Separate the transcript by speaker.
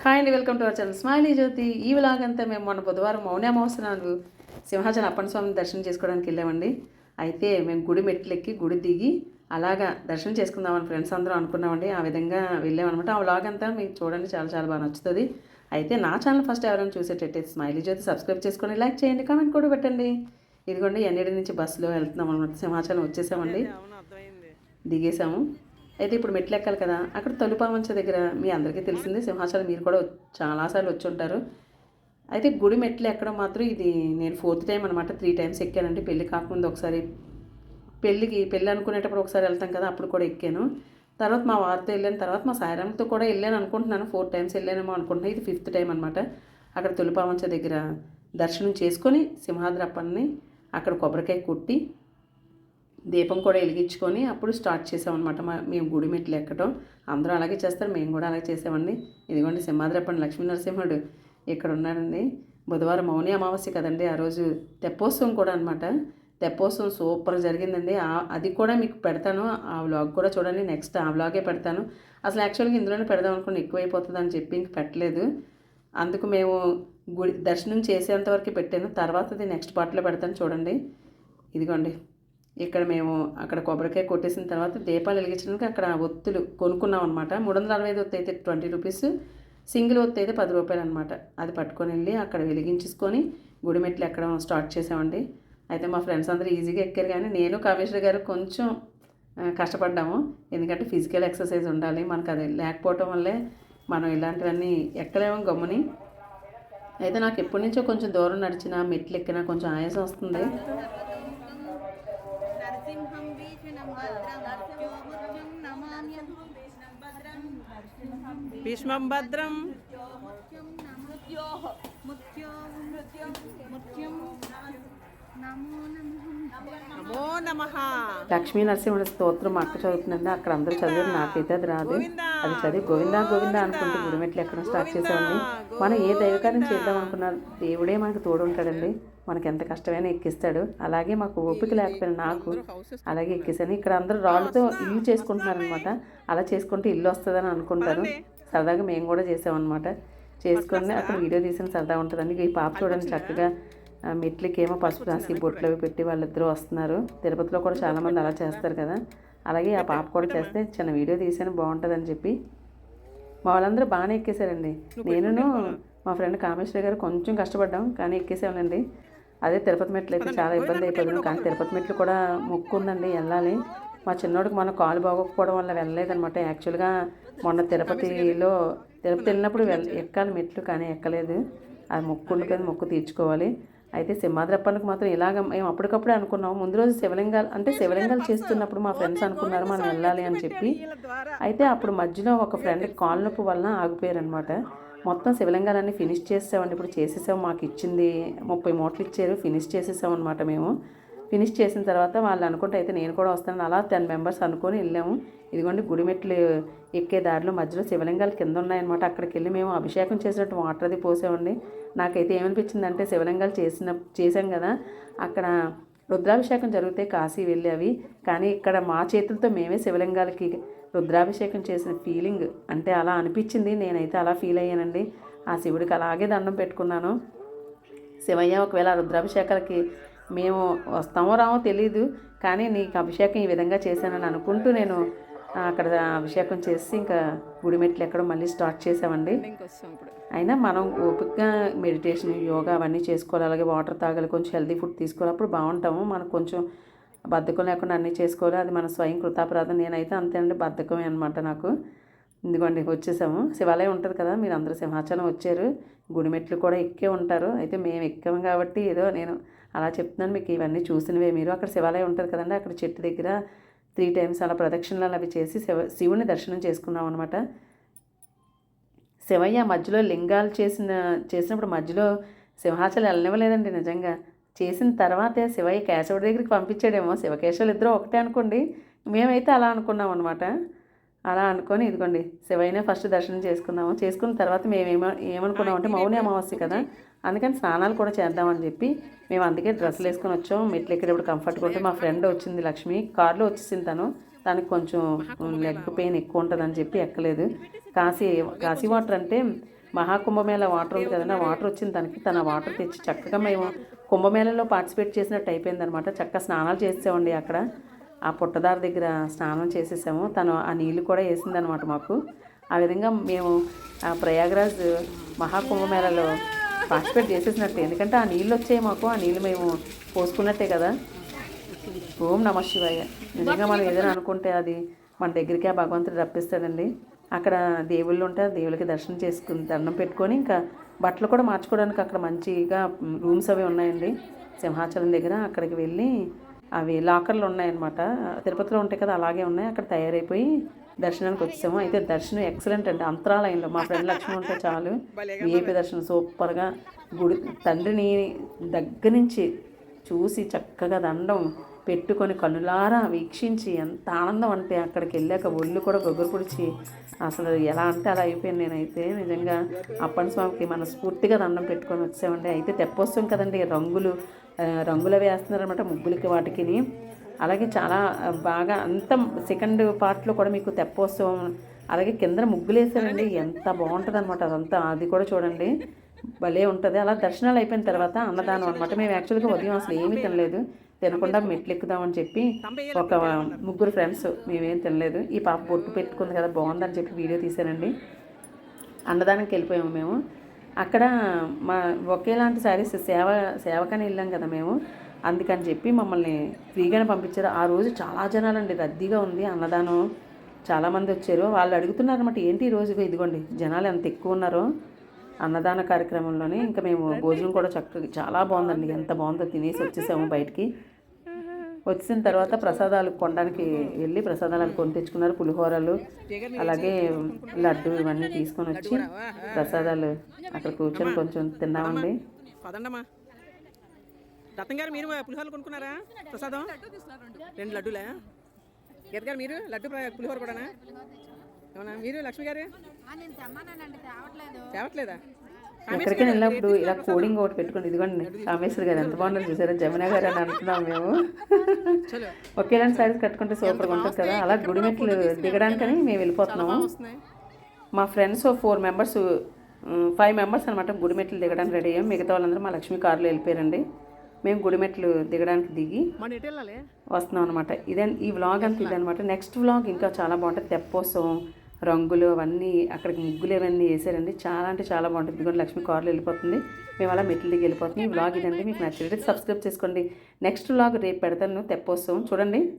Speaker 1: Hi అండి welcome to our channel smiley Jyothi ఈ విలాగంతా మేము మొన్న బుధవారం మౌన అమావాస్య నాడు సింహాచలం అప్పన్న స్వామిని దర్శనం చేసుకోవడానికి వెళ్ళామండి. అయితే మేము గుడి మెట్లు ఎక్కి గుడి దిగి అలాగా దర్శనం చేసుకుందామని ఫ్రెండ్స్ అందరం అనుకున్నామండి. ఆ విధంగా వెళ్ళామన్నమాట. ఆ వ్లాగ్ అంతా మీకు చూడండి చాలా చాలా బాగా నచ్చుతుంది. అయితే నా ఛానల్ ఫస్ట్ ఎవరైనా చూసేటట్టయితే స్మైలీ జ్యోతి సబ్స్క్రైబ్ చేసుకొని లైక్ చేయండి కామెంట్ కూడా పెట్టండి. ఇదిగోండి ఎన్నిటి నుంచి బస్సులో వెళ్తున్నాం అనమాట సింహాచలం వచ్చేసామండి. దిగేసాము. అయితే ఇప్పుడు మెట్లు ఎక్కాలి కదా. అక్కడ తొలిపామంచ దగ్గర మీ అందరికీ తెలిసింది సింహాచలం మీరు కూడా చాలాసార్లు వచ్చి ఉంటారు. అయితే గుడి మెట్లు ఎక్కడం మాత్రం ఇది నేను ఫోర్త్ టైం అనమాట త్రీ టైమ్స్ ఎక్కానండి. పెళ్ళి కాకముందు ఒకసారి పెళ్ళికి పెళ్ళి అనుకునేటప్పుడు ఒకసారి వెళ్తాం కదా అప్పుడు కూడా ఎక్కాను. తర్వాత మా వారితో వెళ్ళిన. తర్వాత మా సాయిరామ్తో కూడా వెళ్ళాను అనుకుంటున్నాను. ఫోర్ టైమ్స్ వెళ్ళానేమో అనుకుంటున్నాను ఇది ఫిఫ్త్ టైం అనమాట అక్కడ తులిపావంచ దగ్గర దర్శనం చేసుకొని సింహాద్రప్పని అక్కడ కొబ్బరికాయ కొట్టి దీపం కూడా వెలిగించుకొని అప్పుడు స్టార్ట్ చేసామన్నమాట. మా మేము గుడి మెట్లు ఎక్కడం అందరూ అలాగే చేస్తారు. మేము కూడా అలాగే చేసామండి ఇదిగోండి సింహాద్రప్పని లక్ష్మీ నరసింహుడు ఇక్కడ ఉన్నాడండి. బుధవారం మౌని అమావాస్య కదండి. ఆ రోజు తెప్పోత్సవం కూడా అనమాట తెప్పోత్సవం సూపర్ జరిగిందండి. అది కూడా మీకు పెడతాను. ఆ వ్లాగ్ కూడా చూడండి. నెక్స్ట్ ఆ వ్లాగే పెడతాను. అసలు యాక్చువల్గా ఇందులోనే పెడదాం అనుకుని ఎక్కువైపోతుంది అని చెప్పి ఇంక పెట్టలేదు. అందుకు మేము గుడి దర్శనం చేసేంతవరకు పెట్టాను పెట్టాను. తర్వాతది నెక్స్ట్ పార్ట్లో పెడతాను చూడండి. ఇదిగోండి. ఇక్కడ మేము అక్కడ కొబ్బరికాయ కొట్టేసిన తర్వాత దీపాలు వెలిగించడానికి అక్కడ ఒత్తులు కొనుక్కున్నాం అనమాట మూడు వందల అరవై ఐదు ఒత్తి అయితే ట్వంటీ రూపీస్. సింగిల్ ఒత్తి అయితే పది రూపాయలు అనమాట అది పట్టుకొని వెళ్ళి అక్కడ వెలిగించుకొని గుడి మెట్లు ఎక్కడం స్టార్ట్ చేసామండి. అయితే మా ఫ్రెండ్స్ అందరూ ఈజీగా ఎక్కారు కానీ నేను కామేశ్వరి గారు కొంచెం కష్టపడ్డాము ఎందుకంటే ఫిజికల్ ఎక్సర్సైజ్ ఉండాలి మనకు అది లేకపోవటం వల్లే మనం ఇలాంటివన్నీ ఎక్కలేము గమ్ముని అయితే నాకు ఎప్పటి నుంచో కొంచెం దూరం నడిచినా మెట్లు ఎక్కినా కొంచెం ఆయాసం వస్తుంది
Speaker 2: భీష్మం భద్రం
Speaker 3: మృత్యుం మృత్యో మృత్యో మృత్యుం
Speaker 1: లక్ష్మీ నరసింహుడి స్తోత్రం మా అక్క చదువుతుందండి. అక్కడ అందరూ చదివారు నాకైతే అది రాదు. అది చదివి గోవిందా గోవిందా అనుకుంటూ గుడిమెట్లు ఎక్కడ స్టార్ట్ చేసామండి మనం ఏ దైవకార్యం చేద్దాం అనుకున్నా దేవుడే మనకు తోడు ఉంటాడండి. మనకి ఎంత కష్టమైనా ఎక్కిస్తాడు. అలాగే మాకు ఓపిక లేకపోయినా నాకు అలాగే ఎక్కేసాను. ఇక్కడ అందరూ రాళ్ళతో ఇల్లు చేసుకుంటున్నారనమాట అలా చేసుకుంటే ఇల్లు వస్తుందని అనుకుంటారు. సరదాగా మేము కూడా చేసామన్నమాట. చేసుకొని అక్కడ వీడియో తీసిన సరదా ఉంటుందండి. ఈ పాప చూడండి చక్కగా మెట్లకేమో పసుపు రాసి బొట్లు అవి పెట్టి వాళ్ళిద్దరూ వస్తున్నారు. తిరుపతిలో కూడా చాలామంది అలా చేస్తారు కదా. అలాగే ఆ పాప కూడా చేస్తే చిన్న వీడియో తీసాను బాగుంటుందని చెప్పి. మా వాళ్ళందరూ బాగానే ఎక్కేశారండి. నేను మా ఫ్రెండ్ కామేశ్వరి గారు కొంచెం కష్టపడ్డాం కానీ ఎక్కేసామండి. అదే తిరుపతి మెట్లు అయితే చాలా ఇబ్బంది అయిపోయింది కానీ తిరుపతి మెట్లు కూడా మొక్కు ఉందండి వెళ్ళాలి. మా చిన్నోడికి మన కాలు బాగోకపోవడం వల్ల వెళ్ళలేదనమాట యాక్చువల్గా మొన్న తిరుపతిలో తిరుపతి వెళ్ళినప్పుడు వెళ్ళ ఎక్కాలి మెట్లు కానీ ఎక్కలేదు. అది మొక్కు ఉండిపోయింది మొక్కు తీర్చుకోవాలి. అయితే సింహాద్రప్పనికి మాత్రం ఇలాగ మేము అప్పటికప్పుడే అనుకున్నాం ముందు రోజు శివలింగాలు అంటే శివలింగాలు చేస్తున్నప్పుడు మా ఫ్రెండ్స్ అనుకున్నారు మనం వెళ్ళాలి అని చెప్పి. అయితే అప్పుడు మధ్యలో ఒక ఫ్రెండ్ కాలు నొప్పి వలన ఆగిపోయారనమాట మొత్తం శివలింగాలన్నీ ఫినిష్ చేసామండి ఇప్పుడు చేసేసాం మాకు ఇచ్చింది ముప్పై మూటలు ఇచ్చారు ఫినిష్ చేసేసాం అనమాట మేము. ఫినిష్ చేసిన తర్వాత వాళ్ళు అనుకుంటే అయితే నేను కూడా వస్తాను అలా టెన్ మెంబర్స్ అనుకొని వెళ్ళాము. ఇదిగోండి గుడిమెట్లు ఎక్కే దారిలో మధ్యలో శివలింగాలు కింద ఉన్నాయన్నమాట. అక్కడికి వెళ్ళి మేము అభిషేకం చేసినట్టు వాటర్ అది పోసామండి. నాకైతే ఏమనిపించింది అంటే శివలింగాలు చేసిన చేసాం కదా. అక్కడ రుద్రాభిషేకం జరిగితే కాశీ వెళ్ళి అవి. కానీ ఇక్కడ మా చేతులతో మేమే శివలింగాలకి రుద్రాభిషేకం చేసిన ఫీలింగ్ అంటే అలా అనిపించింది. నేనైతే అలా ఫీల్ అయ్యానండి. ఆ శివుడికి అలాగే దండం పెట్టుకున్నాను. శివయ్య ఒకవేళ ఆ రుద్రాభిషేకాలకి మేము వస్తామో రామో తెలియదు కానీ నీకు అభిషేకం ఈ విధంగా చేశానని అనుకుంటూ నేను అక్కడ అభిషేకం చేసి ఇంకా గుడి మెట్లు ఎక్కడ మళ్ళీ స్టార్ట్ చేసామండి అయినా మనం ఓపికగా మెడిటేషన్ యోగా అవన్నీ చేసుకోవాలి అలాగే వాటర్ తాగాలి కొంచెం హెల్దీ ఫుడ్ తీసుకోవాలి అప్పుడు బాగుంటాము. మనకు కొంచెం బద్ధకం లేకుండా అన్నీ చేసుకోవాలి అది మన స్వయం కృతాపరాధం. నేనైతే అంతే అండి బద్ధకమే అనమాట నాకు. ఇదిగోండి వచ్చేసాము. శివాలయం ఉంటుంది కదా మీరు అందరూ సింహాచలం వచ్చారు. గుడిమెట్లు కూడా ఎక్కే ఉంటారు. అయితే మేము ఎక్కాము కాబట్టి ఏదో నేను అలా చెప్తున్నాను మీకు ఇవన్నీ చూసినవే మీరు. అక్కడ శివాలయం ఉంటుంది కదండి అక్కడ చెట్టు దగ్గర త్రీ టైమ్స్ అలా ప్రదక్షిణలు అవి చేసి శివ శివుని దర్శనం చేసుకున్నాం అనమాట శివయ్య మధ్యలో లింగాలు చేసిన చేసినప్పుడు మధ్యలో సింహాచలం వెళ్ళనివ్వలేదండి నిజంగా. చేసిన తర్వాతే శివయ్య కేశవుడి దగ్గరికి పంపించాడేమో. శివకేశవులు ఇద్దరు ఒకటే అనుకోండి. మేమైతే అలా అనుకున్నాం అనమాట అలా అనుకొని ఇదిగోండి శివయ్యనే ఫస్ట్ దర్శనం చేసుకున్నాము చేసుకున్న తర్వాత మేము ఏమ ఏమనుకున్నాం అంటే మౌని అమావాస్య కదా అందుకని స్నానాలు కూడా చేద్దామని చెప్పి మేము అందుకే డ్రెస్సులు వేసుకొని వచ్చాం మెట్లు ఎక్కేటప్పుడు కంఫర్ట్గా ఉంటే మా ఫ్రెండ్ వచ్చింది లక్ష్మి. కార్లో వచ్చేసింది తను. తనకి కొంచెం లెగ్ పెయిన్ ఎక్కువ ఉంటుందని చెప్పి ఎక్కలేదు. కాశీ కాశీ వాటర్ అంటే మహాకుంభమేళ వాటర్ ఉంది కదండి ఆ వాటర్ వచ్చింది తనకి. తన వాటర్ తెచ్చి చక్కగా మేము కుంభమేళలో పార్టిసిపేట్ చేసినట్టు అయిపోయింది అనమాట చక్కగా స్నానాలు చేసామండి అక్కడ. ఆ పుట్టదారి దగ్గర స్నానం చేసేసాము. తను ఆ నీళ్ళు కూడా వేసిందనమాట మాకు. ఆ విధంగా మేము ఆ ప్రయాగరాజ్ మహాకుంభమేళలో పార్టిసిపేట్ చేసేసినట్టు. ఎందుకంటే ఆ నీళ్ళు వచ్చాయి మాకు. ఆ నీళ్ళు మేము పోసుకున్నట్టే కదా. ఓం నమ శివాయ. నిజంగా మనం ఏదైనా అనుకుంటే అది మన దగ్గరికి ఆ భగవంతుడు రప్పిస్తాడండి. అక్కడ దేవుళ్ళు ఉంటే ఆ దేవుళ్ళకి దర్శనం చేసుకుని దండం పెట్టుకొని ఇంకా బట్టలు కూడా మార్చుకోవడానికి అక్కడ మంచిగా రూమ్స్ అవి ఉన్నాయండి. సింహాచలం దగ్గర అక్కడికి వెళ్ళి అవి లాకర్లు ఉన్నాయన్నమాట. తిరుపతిలో ఉంటాయి కదా అలాగే ఉన్నాయి. అక్కడ తయారైపోయి దర్శనానికి వచ్చాము. అయితే దర్శనం ఎక్సలెంట్ అండి. అంతరాలయంలో మా ఫ్రెండ్ లక్ష్మి ఉంటే చాలు. విఐపి దర్శనం సూపర్గా. గుడి తండ్రిని దగ్గర నుంచి చూసి చక్కగా దండం పెట్టుకొని కనులారా వీక్షించి ఎంత ఆనందం అంటే అక్కడికి వెళ్ళాక ఒళ్ళు కూడా గొగ్గురు పొడిచి అసలు ఎలా అంటే అలా అయిపోయింది నేనైతే. నిజంగా అప్పని స్వామికి మనస్ఫూర్తిగా దండం పెట్టుకొని వచ్చామండి. అయితే తెప్పొస్తాం కదండి రంగులు రంగులు వేస్తున్నారనమాట ముగ్గులకి వాటికిని. అలాగే చాలా బాగా అంత సెకండ్ పార్ట్లో కూడా మీకు తెప్పోత్సవం అలాగే కింద ముగ్గులు వేసారండి ఎంత బాగుంటుంది అనమాట అదంతా. అది కూడా చూడండి. భలే ఉంటుంది. అలా దర్శనాలు అయిపోయిన తర్వాత అన్నదానం అనమాట మేము యాక్చువల్గా ఉదయం అసలు ఏమీ తినలేదు. తినకుండా మెట్లు ఎక్కుదామని చెప్పి ఒక ముగ్గురు ఫ్రెండ్స్ మేమేం తినలేదు. ఈ పాప బొట్టు పెట్టుకుంది కదా బాగుందని చెప్పి వీడియో తీశానండి. అన్నదానానికి వెళ్ళిపోయాము మేము. అక్కడ మా ఒకేలాంటి శారీస్ సేవ సేవకని వెళ్ళాం కదా మేము. అందుకని చెప్పి మమ్మల్ని ఫ్రీగానే పంపించారు. ఆ రోజు చాలా జనాలండి రద్దీగా ఉంది అన్నదానం. చాలామంది వచ్చారు. వాళ్ళు అడుగుతున్నారు అనమాట ఏంటి ఈ రోజు ఇదిగోండి జనాలు ఎంత ఎక్కువ ఉన్నారో? అన్నదాన కార్యక్రమంలోనే ఇంకా మేము భోజనం కూడా చక్కగా చాలా బాగుందండి. ఎంత బాగుందో తినేసి వచ్చేసాము బయటికి. వచ్చిన తర్వాత ప్రసాదాలు కొనడానికి వెళ్ళి ప్రసాదాలు కొని తెచ్చుకున్నారు పులిహోరలు అలాగే లడ్డు ఇవన్నీ తీసుకొని వచ్చి ప్రసాదాలు అక్కడ కూర్చొని కొంచెం తిన్నామండి.
Speaker 2: పదండమ్మా. రత్నం గారు మీరు పులిహోరలు కొనుక్కున్నారా? ప్రసాదం? రెండు లడ్డూలే? గీత గారు మీరు లడ్డు పులిహోర కూడానా? అవునా మీరు లక్ష్మి గారు?
Speaker 3: తేవట్లేదు?
Speaker 2: తేవట్లేదా
Speaker 1: ఎక్కడికి వెళ్ళినప్పుడు ఇలా కోడింగ్ ఒకటి పెట్టుకోండి. ఇదిగోండి. కామేశ్వర్ గారు ఎంత బాగుందో చూసారా? జమున గారు అని అంటున్నాం మేము. ఒకేలాంటి సారీస్ కట్టుకుంటే సూపర్గా ఉంటుంది కదా? అలా గుడి మెట్లు దిగడానికని మేము వెళ్ళిపోతున్నాము మా friends four members five members అనమాట గుడిమెట్లు దిగడానికి రెడీ అయ్యాం. మిగతా వాళ్ళందరూ మా లక్ష్మీ కారులో వెళ్ళిపోయారండి. మేము గుడిమెట్లు దిగడానికి దిగి వస్తున్నాం అనమాట ఇదే ఈ వ్లాగ్ అంతా ఇదనమాట నెక్స్ట్ వ్లాగ్ ఇంకా చాలా బాగుంటుంది. తెప్పోత్సవం రంగులు అవన్నీ అక్కడికి ముగ్గులు అవన్నీ వేసారండి చాలా అంటే చాలా బాగుంటుంది. ఇదిగోండి లక్ష్మి కార్లు వెళ్ళిపోతుంది. మేము అలా మెట్ల దిగి వెళ్ళిపోతుంది ఈ వ్లాగ్ ఇదండి. మీకు నచ్చినట్టు సబ్స్క్రైబ్ చేసుకోండి. నెక్స్ట్ వ్లాగ్ రేపు పెడతాను. తెప్పోత్సవం. చూడండి.